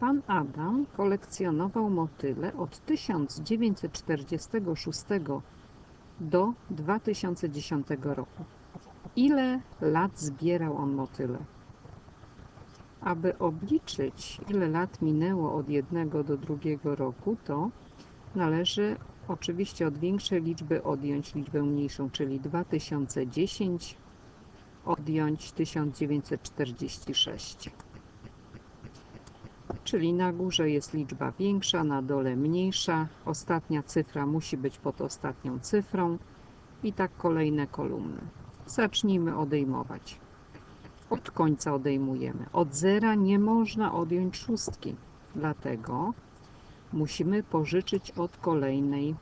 Pan Adam kolekcjonował motyle od 1946 do 2010 roku. Ile lat zbierał on motyle? Aby obliczyć, ile lat minęło od jednego do drugiego roku, to należy oczywiście od większej liczby odjąć liczbę mniejszą, czyli 2010 odjąć 1946. Czyli na górze jest liczba większa, na dole mniejsza. Ostatnia cyfra musi być pod ostatnią cyfrą i tak kolejne kolumny. Zacznijmy odejmować. Od końca odejmujemy. Od zera nie można odjąć szóstki, dlatego musimy pożyczyć od kolejnej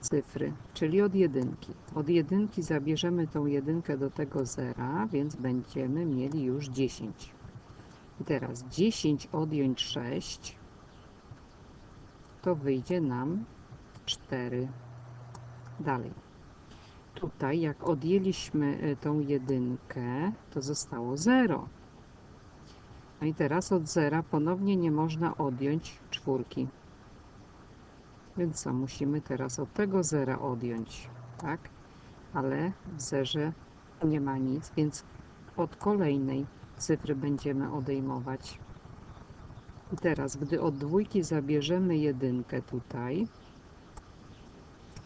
cyfry, czyli od jedynki. Od jedynki zabierzemy tą jedynkę do tego zera, więc będziemy mieli już 10. I teraz 10 odjąć 6 to wyjdzie nam 4. Dalej. Tutaj jak odjęliśmy y, tą jedynkę, to zostało 0. No i teraz od zera ponownie nie można odjąć czwórki. Więc co, musimy teraz od tego zera odjąć, tak? Ale w zerze nie ma nic, więc od kolejnej cyfry będziemy odejmować. I teraz, gdy od dwójki zabierzemy jedynkę tutaj,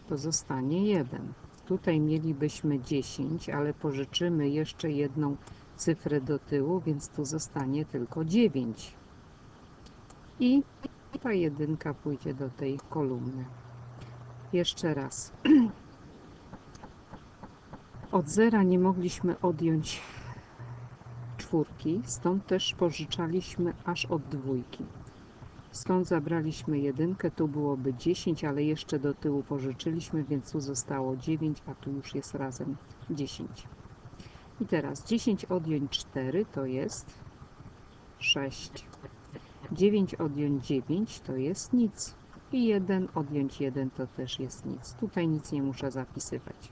to zostanie 1. Tutaj mielibyśmy 10, ale pożyczymy jeszcze jedną cyfrę do tyłu, więc tu zostanie tylko 9. I ta jedynka pójdzie do tej kolumny. Jeszcze raz. Od zera nie mogliśmy odjąć czwórki, stąd też pożyczaliśmy aż od dwójki. Stąd zabraliśmy jedynkę, tu byłoby 10, ale jeszcze do tyłu pożyczyliśmy, więc tu zostało 9, a tu już jest razem 10. I teraz 10 odjąć 4 to jest 6. 9 odjąć 9 to jest nic. I 1 odjąć 1 to też jest nic. Tutaj nic nie muszę zapisywać.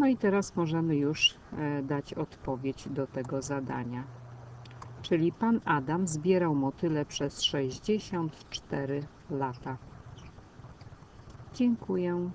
No i teraz możemy już e, dać odpowiedź do tego zadania. Czyli pan Adam zbierał motyle przez 64 lata. Dziękuję.